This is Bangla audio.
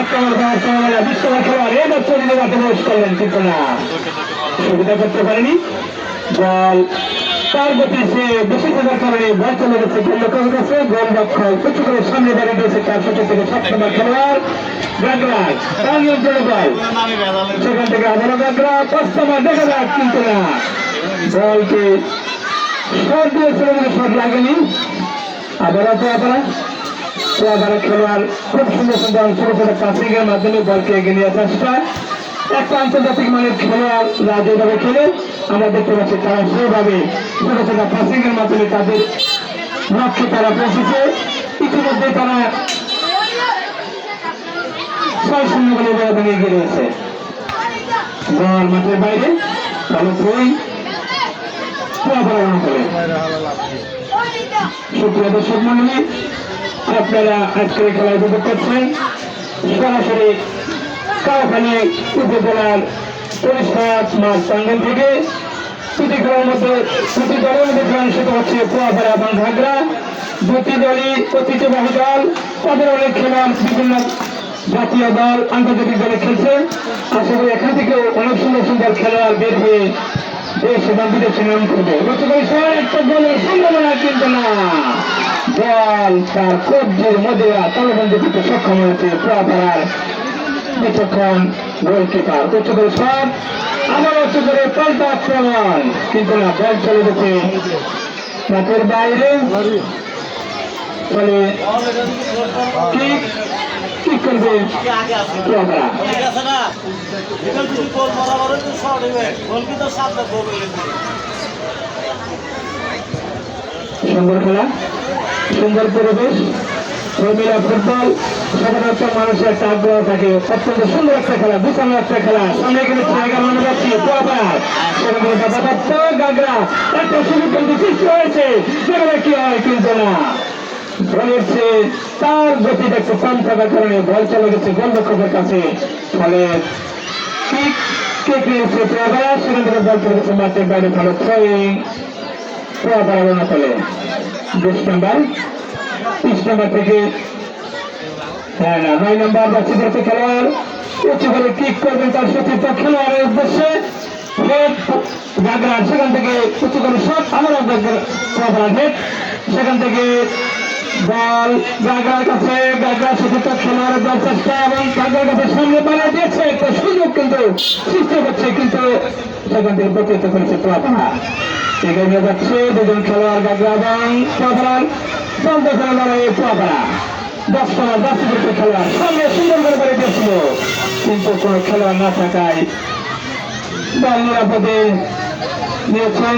আক্রমণ করার সময় বিশ্বকাপ খেলোয়াড় এবার সুবিধা করতে পারেনি। বল তার গতি সে বেশি থাকার কারণে বল চলে গেছে গোলরক্ষক কাছে গোল কিছু করে সামনে দাঁড়িয়ে শত থেকে সাত নম্বর খেলোয়াড় গাগরাজ তার নিয়ন্ত্রণে বল সেখান থেকে আবারও গাগরা পাঁচ নম্বর দেখা যাক কিন্তু না বলকে শট দিয়েছিল কিন্তু শট লাগেনি। আবারও তো আবার খেলোয়াড় খুব সুন্দর সুন্দর ছোট ছোট মাধ্যমে বলকে এগিয়ে নিয়ে একটা আন্তর্জাতিক মানের যেভাবে খেলে আমরা দেখতে পাচ্ছি তারা সেভাবে ছোট ছোট মাধ্যমে তাদের লক্ষ্যে তারা পৌঁছেছে। ইতিমধ্যে তারা ছয় শূন্য ব্যবধান এগিয়ে রয়েছে। মাঠের বাইরে ভালো করে। সুপ্রিয় দর্শক মন্ডলী আপনারা আজকের খেলায় উপভোগ করছেন। সরাসরি কাউখালী উপজেলার পরিষ্কার মাঠ প্রাঙ্গন থেকে দুটি খেলার মধ্যে দুটি দলের মধ্যে খেলা অনুষ্ঠিত হচ্ছে পোয়াপাড়া এবং ঘাগরা দুটি দলই ঐতিহ্যবাহী দল। তাদের অনেক খেলা বিভিন্ন জাতীয় দল, আন্তর্জাতিক দলে খেলছে। আশা করি এখান থেকেও অনেক সুন্দর সুন্দর খেলোয়াড় বের হয়ে দেশ এবং বিদেশে নাম করবে। গতকাল সময় একটা গোলের সম্ভাবনা কিন্তু না। বল তার কব্জের মধ্যে তালবন্দি করতে সক্ষম হয়েছে পোয়াপাড়ার কিছুক্ষণ গোলকিপার। উচ্চ করে সব, আবার উচ্চ করে পাল্টা আক্রমণ। কিন্তু না, বল চলে গেছে। মাঠের বাইরে। ফলে সুন্দর খেলা। সুন্দর পরিবেশ শর্মিলা ফুটবল, সাধারণত মানুষের একটা আগ্রহ থাকে, অত্যন্ত সুন্দর একটা খেলা বিশাল একটা খেলা। সামনে কিন্তু জায়গা মনে বাবাদত্ত গাগরা, একটা সুযোগ কিন্তু সৃষ্টি হয়েছে। সেখানে কি হয় কিন্তু না। বলের চেয়ে তার গতিটা একটু কম থাকার কারণে বল চলে গেছে গোলরক্ষকের কাছে। ফলে কিক কিক সেখান থেকে বল চলে গেছে মাঠের বাইরে ভালো থ্রোয়িং রওনা চলে। বিশ নাম্বার তিরিশ নাম্বার থেকে হ্যাঁ না, নয় নাম্বার বাচ্চা যাচ্ছে খেলোয়াড়, উঁচু করে কিক করবেন তার সতীর্থ খেলোয়াড়ের উদ্দেশ্যে। সেখান থেকে উঁচু করে আবার হেড সেখান থেকে বল গাগরার কাছে গাগরা সতীর্থ খেলোয়াড়ের দেওয়ার চেষ্টা এবং গাগরার কাছে সামনে বানিয়ে দিয়েছে। একটা সুযোগ কিন্তু সৃষ্টি হচ্ছে, কিন্তু সেখান থেকে প্রতিহত করেছে তোয়াপাড়া। এগিয়ে যাচ্ছে দুজন খেলোয়াড় এবং তোয়াপাড়ার চলতে খেলা লড়াই তোয়াপাড়া দশ খেলা দশ মিনিটের খেলোয়াড় সামনে সুন্দর করে বাড়ি দিয়েছিল। না থাকায় নিরাপদে নিয়েছেন